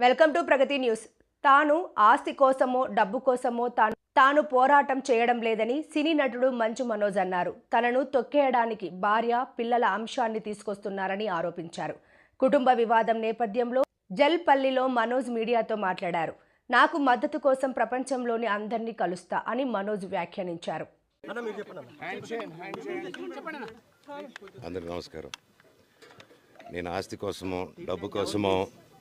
Welcome to Pragathi news. తాను ఆస్తి కోసమో డబ్బు కోసమో తాను తాను పోరాటం చేయడం లేదని సినీ నటుడు మంచు మనోజ్ అన్నారు. తనను తొక్కేయడానికి భార్య పిల్లల అంశాన్ని తీసుకొస్తున్నారని ఆరోపించారు. కుటుంబ వివాదం నేపథ్యంలో జల్పల్లిలో మనోజ్ మీడియాతో మాట్లాడారు. నాకు మద్దతు కోసం ప్రపంచంలోని అందరినీ కలుస్తా అని మనోజ్ వ్యాఖ్యానించారు. అందరికి నమస్కారం. నేను ఆస్తి కోసమో డబ్బు కోసమో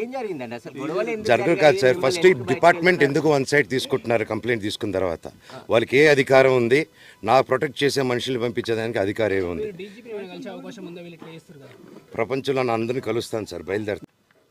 ఏం జరిగిందండి? అసలు గొడవలు ఎందుకు జరగదు కాదు సార్. ఫస్ట్ డిపార్ట్మెంట్ ఎందుకు వన్ సైడ్ తీసుకుంటున్నారు కంప్లైంట్ తీసుకున్న తర్వాత? వాళ్ళకి ఏ అధికారం ఉంది? నా ప్రొటెక్ట్ చేసే మనుషులు పంపించేదానికి అధికారం ఏముంది ప్రపంచంలో నా అందరిని కలుస్తాను సార్. బయలుదేరుతాను.